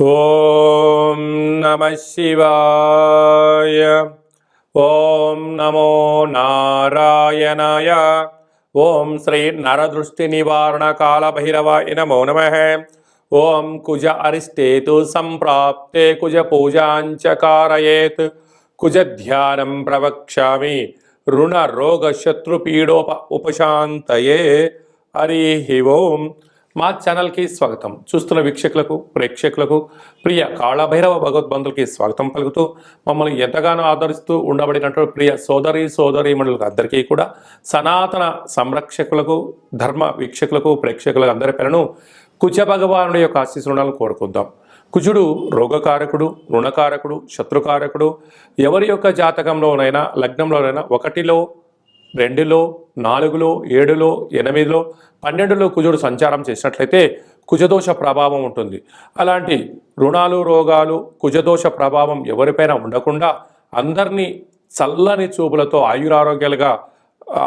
ओम नमः शिवाय ओम नमो नारायणाय ओम श्री नरदृष्टि निवारण काल भैरवाय नमो नमः ओम कुज अरिष्टेतु संप्राप्ते कुज पूजाञ्च कारयेत् कुज ध्यान प्रवक्ष्यामि ऋण रोग शत्रु पीडोप उपशांतये हरि ओम మా ఛానల్కి స్వాగతం. చూస్తున్న వీక్షకులకు ప్రేక్షకులకు ప్రియ కాళభైరవ భగవద్బంధులకి స్వాగతం పలుకుతూ మమ్మల్ని ఎంతగానో ఆదరిస్తూ ఉండబడినటువంటి ప్రియ సోదరి సోదరి మండలకు అందరికీ కూడా సనాతన సంరక్షకులకు ధర్మ వీక్షకులకు ప్రేక్షకులకు అందరి పేరును కుచ భగవానుడి యొక్క ఆశీస్సులను కోరుకుందాం. కుజుడు రోగకారకుడు రుణకారకుడు శత్రుకారకుడు ఎవరి యొక్క జాతకంలోనైనా లగ్నంలోనైనా ఒకటిలో రెండులో నాలుగులో ఏడులో ఎనిమిదిలో పన్నెండులో కుజుడు సంచారం చేసినట్లయితే కుజదోష ప్రభావం ఉంటుంది. అలాంటి రుణాలు రోగాలు కుజదోష ప్రభావం ఎవరిపైన ఉండకుండా అందరినీ చల్లని చూపులతో ఆయురారోగ్యాలుగా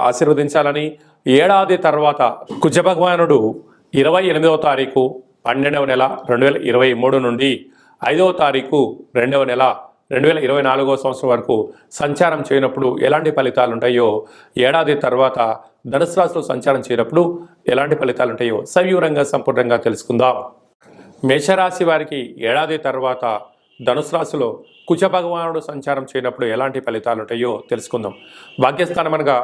ఆశీర్వదించాలని ఏడాది తర్వాత కుజ భగవానుడు ఇరవై ఎనిమిదవ తారీఖు పన్నెండవ నెల రెండు వేల ఇరవై మూడు నుండి ఐదవ తారీఖు రెండవ నెల రెండు వేల ఇరవై నాలుగవ సంవత్సరం వరకు సంచారం చేయనప్పుడు ఎలాంటి ఫలితాలు ఉంటాయో ఏడాది తర్వాత ధనుసు రాశిలో సంచారం చేయనప్పుడు ఎలాంటి ఫలితాలు ఉంటాయో సవివరంగా సంపూర్ణంగా తెలుసుకుందాం. మేషరాశి వారికి ఏడాది తర్వాత ధనుసు రాశిలో కుచ భగవానుడు సంచారం చేయనప్పుడు ఎలాంటి ఫలితాలు ఉంటాయో తెలుసుకుందాం. భాగ్యస్థానం అనగా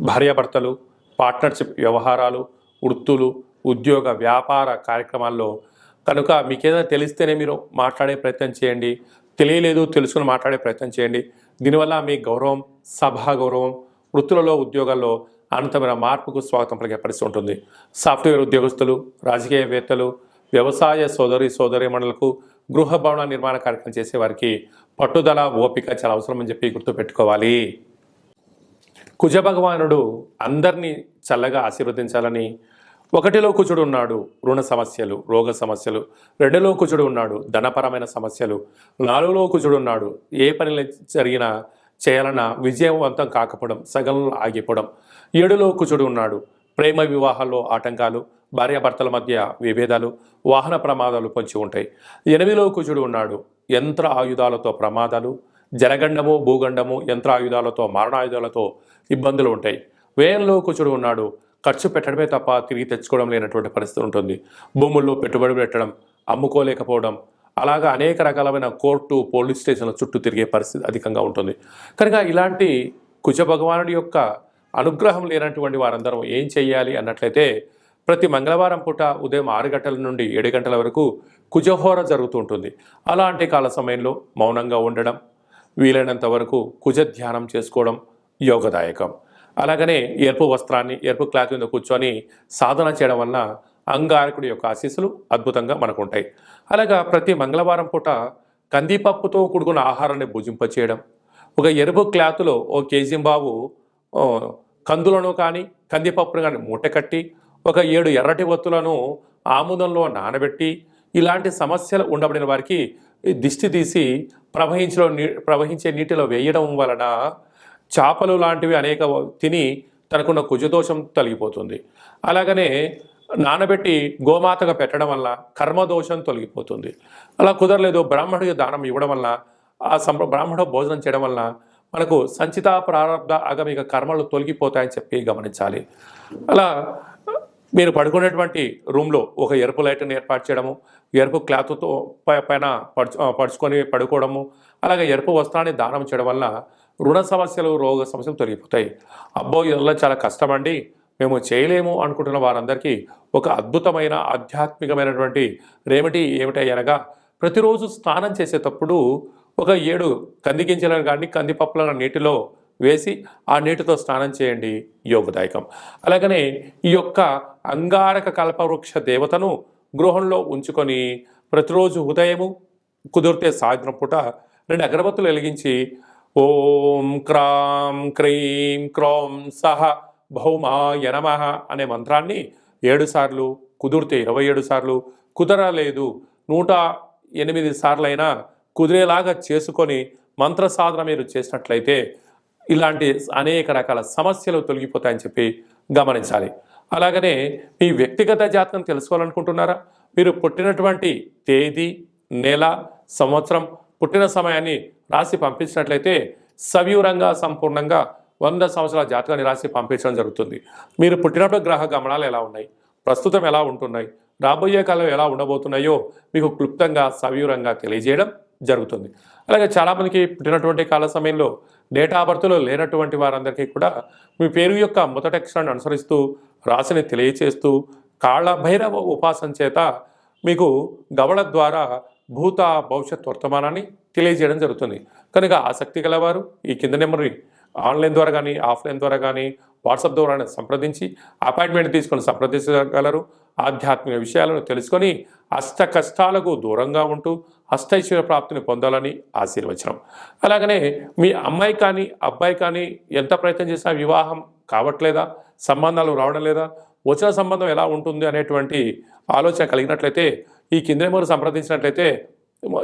భార్యాభర్తలు పార్ట్నర్షిప్ వ్యవహారాలు వృత్తులు ఉద్యోగ వ్యాపార కార్యక్రమాల్లో కనుక మీకేదైనా తెలిస్తేనే మీరు మాట్లాడే ప్రయత్నం చేయండి. తెలియలేదు తెలుసుకుని మాట్లాడే ప్రయత్నం చేయండి. దీనివల్ల మీ గౌరవం సభా గౌరవం వృత్తులలో ఉద్యోగాల్లో అనంతమైన మార్పుకు స్వాగతం పలికే పరిస్థితి ఉంటుంది. సాఫ్ట్వేర్ ఉద్యోగస్తులు రాజకీయవేత్తలు వ్యవసాయ సోదరి సోదరిమణులకు గృహ భవన నిర్మాణ కార్యక్రమం చేసే వారికి పట్టుదల ఓపిక చాలా అవసరం అని చెప్పి గుర్తుపెట్టుకోవాలి. కుజ భగవానుడు అందరినీ చల్లగా ఆశీర్వదించాలని ఒకటిలో కుచుడు ఉన్నాడు రుణ సమస్యలు రోగ సమస్యలు. రెండులో కుచుడు ఉన్నాడు ధనపరమైన సమస్యలు. నాలుగులో కుచుడు ఉన్నాడు ఏ పని జరిగినా చేయాలన్నా విజయవంతం కాకపోవడం సగంలో ఆగిపోవడం. ఏడులో కుచుడు ఉన్నాడు ప్రేమ వివాహాల్లో ఆటంకాలు భార్యాభర్తల మధ్య విభేదాలు వాహన ప్రమాదాలు పొంచి ఉంటాయి. ఎనిమిదిలో కుచుడు ఉన్నాడు యంత్ర ఆయుధాలతో ప్రమాదాలు జలగండము భూగండము యంత్ర ఆయుధాలతో మారణాయుధాలతో ఇబ్బందులు ఉంటాయి. వ్యయంలో కుచుడు ఉన్నాడు ఖర్చు పెట్టడమే తప్ప తిరిగి తెచ్చుకోవడం లేనటువంటి పరిస్థితి ఉంటుంది. భూముల్లో పెట్టుబడి పెట్టడం అమ్ముకోలేకపోవడం అలాగా అనేక రకాలమైన కోర్టు పోలీస్ స్టేషన్ల చుట్టూ తిరిగే పరిస్థితి అధికంగా ఉంటుంది. కనుక ఇలాంటి కుజ భగవానుడి యొక్క అనుగ్రహం లేనటువంటి వారందరం ఏం చేయాలి అన్నట్లయితే ప్రతి మంగళవారం పూట ఉదయం ఆరు గంటల నుండి ఏడు గంటల వరకు కుజహోర జరుగుతూ ఉంటుంది. అలాంటి కాల సమయంలో మౌనంగా ఉండడం వీలైనంత వరకు కుజ ధ్యానం చేసుకోవడం యోగదాయకం. అలాగనే ఎరుపు వస్త్రాన్ని ఎరుపు క్లాత్ మీద కూర్చొని సాధన చేయడం వలన అంగారకుడి యొక్క ఆశీస్సులు అద్భుతంగా మనకు ఉంటాయి అలాగా ప్రతి మంగళవారం పూట కందిపప్పుతో కూడుకున్న ఆహారాన్ని భుజింపచేయడం ఒక ఎరుపు క్లాత్లో ఓ కేజీంబాబు కందులను కానీ కందిపప్పును కానీ మూట కట్టి ఒక ఏడు ఎర్రటి ఒత్తులను ఆముదంలో నానబెట్టి ఇలాంటి సమస్యలు ఉండబడిన వారికి ఈ దిష్టి తీసి ప్రవహించలో నీ ప్రవహించే నీటిలో వేయడం వలన చేపలు లాంటివి అనేక తిని తనకున్న కుజదోషం తొలగిపోతుంది. అలాగనే నానబెట్టి గోమాతగా పెట్టడం వల్ల కర్మదోషం తొలగిపోతుంది. అలా కుదరలేదు బ్రాహ్మణుడికి దానం ఇవ్వడం వల్ల ఆ సం బ్రాహ్మణుడు భోజనం చేయడం వల్ల మనకు సంచిత ప్రారంభ ఆగమిక కర్మలు తొలగిపోతాయని చెప్పి గమనించాలి. అలా మీరు పడుకునేటువంటి రూమ్లో ఒక ఎరుపు లైట్ని ఏర్పాటు చేయడము ఎరుపు క్లాత్తో పై- పైన పడుచు పడుచుకొని పడుకోవడము అలాగే ఎరుపు వస్త్రాన్ని దానం చేయడం వల్ల రుణ సమస్యలు రోగ సమస్యలు తొలగిపోతాయి. అబ్బో ఇదంతా చాలా కష్టమండి. మేము చేయలేము అనుకుంటున్న వారందరికీ ఒక అద్భుతమైన ఆధ్యాత్మికమైనటువంటి రెమెడీ ఏమిటి అనగా ప్రతిరోజు స్నానం చేసేటప్పుడు ఒక ఏడు కంది గింజలను కానీ కందిపప్పులను నీటిలో వేసి ఆ నీటితో స్నానం చేయండి. యోగదాయకం. అలాగనే ఈ యొక్క అంగారక కల్పవృక్ష దేవతను గృహంలో ఉంచుకొని ప్రతిరోజు ఉదయము కుదిరితే సాయంత్రం పూట రెండు అగరబత్తులు వెలిగించి ఓం క్రాం క్రీం క్రోం సహ భౌమాయ నమ అనే మంత్రాన్ని ఏడు సార్లు కుదిరితే ఇరవై ఏడు సార్లు కుదరలేదు. నూట ఎనిమిది సార్లైనా కుదిరేలాగా చేసుకొని మంత్ర సాధన మీరు చేసినట్లయితే ఇలాంటి అనేక రకాల సమస్యలు తొలగిపోతాయని చెప్పి గమనించాలి. అలాగనే మీ వ్యక్తిగత జాతకం తెలుసుకోవాలనుకుంటున్నారా? మీరు పుట్టినటువంటి తేదీ నెల సంవత్సరం పుట్టిన సమయాన్ని రాసి పంపించినట్లయితే సవివరంగా సంపూర్ణంగా వంద సంవత్సరాల జాతకాన్ని రాసి పంపించడం జరుగుతుంది. మీరు పుట్టినప్పుడు గ్రహ గమనాలు ఎలా ఉన్నాయి? ప్రస్తుతం ఎలా ఉంటున్నాయి? రాబోయే కాలం ఎలా ఉండబోతున్నాయో మీకు క్లుప్తంగా సవివరంగా తెలియజేయడం జరుగుతుంది. అలాగే చాలామందికి పుట్టినటువంటి కాల సమయంలో డేటా బర్త్లో లేనటువంటి వారందరికీ కూడా మీ పేరు యొక్క మొదటి అక్షరాన్ని అనుసరిస్తూ రాశిని తెలియచేస్తూ కాళ్ళ భైరవ ఉపాసన చేత మీకు గవళ ద్వారా భూత భవిష్యత్ వర్తమానాన్ని తెలియజేయడం జరుగుతుంది. కనుక ఆసక్తి గలవారు ఈ కింద నెంబర్ని ఆన్లైన్ ద్వారా కానీ ఆఫ్లైన్ ద్వారా కానీ వాట్సాప్ ద్వారా సంప్రదించి అపాయింట్మెంట్ తీసుకొని సంప్రదించగలరు. ఆధ్యాత్మిక విషయాలను తెలుసుకొని అష్ట కష్టాలకు దూరంగా ఉంటూ అష్టైశ్వర్య ప్రాప్తిని పొందాలని ఆశీర్వచనం. అలాగనే మీ అమ్మాయి కానీ అబ్బాయి కానీ ఎంత ప్రయత్నం చేసినా వివాహం కావట్లేదా? సంబంధాలు రావడం లేదా? వచ్చిన సంబంధం ఎలా ఉంటుంది అనేటువంటి ఆలోచన కలిగినట్లయితే ఈ కింద సంప్రదించినట్లయితే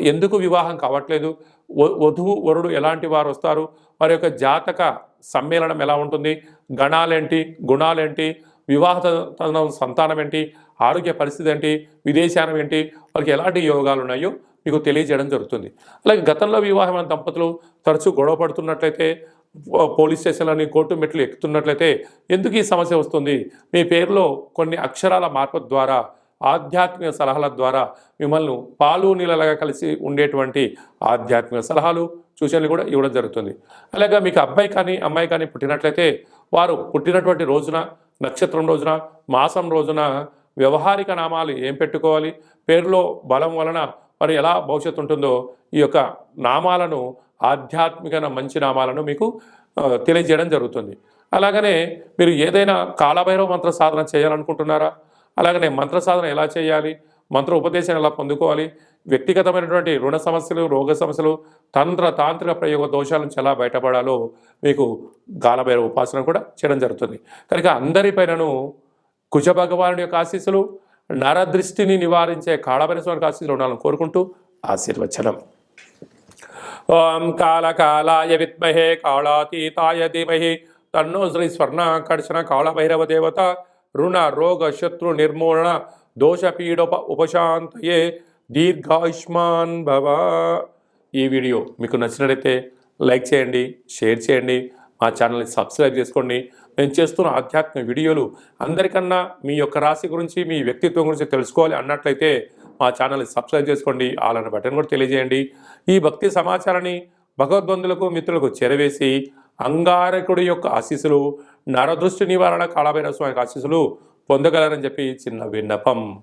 ఎందుకు వివాహం కావట్లేదు? వ- వధువు వరుడు ఎలాంటి వారు వస్తారు? వారి యొక్క జాతక సమ్మేళనం ఎలా ఉంటుంది? గణాలేంటి? గుణాలేంటి? వివాహ సంతానం ఏంటి? ఆరోగ్య పరిస్థితి ఏంటి? విదేశానం ఏంటి? వారికి ఎలాంటి యోగాలు ఉన్నాయో మీకు తెలియజేయడం జరుగుతుంది. అలాగే గతంలో వివాహమైన దంపతులు తరచూ గొడవ పడుతున్నట్లయితే పోలీస్ స్టేషన్లని కోర్టు మెట్లు ఎక్కుతున్నట్లయితే ఎందుకు ఈ సమస్య వస్తుంది? మీ పేరులో కొన్ని అక్షరాల మార్పు ద్వారా ఆధ్యాత్మిక సలహాల ద్వారా మిమ్మల్ని పాలు నీళ్ళలాగా కలిసి ఉండేటువంటి ఆధ్యాత్మిక సలహాలు సూచనలు కూడా ఇవ్వడం జరుగుతుంది. అలాగే మీకు అబ్బాయి కానీ అమ్మాయి కానీ పుట్టినట్లయితే వారు పుట్టినటువంటి రోజున నక్షత్రం రోజున మాసం రోజున వ్యవహారిక నామాలు ఏం పెట్టుకోవాలి పేరులో బలం వలన మరి ఎలా భవిష్యత్తు ఉంటుందో ఈ యొక్క నామాలను ఆధ్యాత్మిక మంచి నామాలను మీకు తెలియజేయడం జరుగుతుంది. అలాగనే మీరు ఏదైనా కాలభైరవ మంత్ర సాధన చేయాలనుకుంటున్నారా? అలాగనే మంత్ర సాధన ఎలా చేయాలి? మంత్ర ఉపదేశం ఎలా పొందుకోవాలి? వ్యక్తిగతమైనటువంటి రుణ సమస్యలు రోగ సమస్యలు తంత్ర తాంత్రిక ప్రయోగ దోషాల నుంచి ఎలా బయటపడాలో మీకు గాలభైరవ ఉపాసన కూడా చేయడం జరుగుతుంది. కనుక అందరిపైనను కుజ భగవానుడి యొక్క ఆశీస్సులు నరదృష్టిని నివారించే కాళభైరవ స్వామి ఆశీస్సులు ఉండాలని కోరుకుంటూ ఆశీర్వచనం. ఓం కాళకాలాయ విద్మహే కాళాతీతాయ ధీమహి తన్నో శ్రీ స్వర్ణ కర్షణ కాళభైరవ దేవత రుణ రోగ శత్రు నిర్మూలన దోషపీడోప ఉపశాంతయే దీర్ఘాయుష్మాన్ భవ ఈ వీడియో మీకు నచ్చినట్లయితే లైక్ చేయండి షేర్ చేయండి మా ఛానల్ని సబ్స్క్రైబ్ చేసుకోండి. మేము చేస్తున్న ఆధ్యాత్మిక వీడియోలు అందరికన్నా మీ యొక్క రాశి గురించి మీ వ్యక్తిత్వం గురించి తెలుసుకోవాలి అన్నట్లయితే మా ఛానల్ని సబ్స్క్రైబ్ చేసుకోండి. అలానే బటన్ కూడా తెలియజేయండి. ఈ భక్తి సమాచారాన్ని భగవద్బంధులకు మిత్రులకు చేరవేసి అంగారకుడి యొక్క ఆశీస్సులు నరదృష్టి నివారణ కాళభైరవ స్వామి ఆశీస్సులు పొందగలరని చెప్పి చిన్న విన్నపం.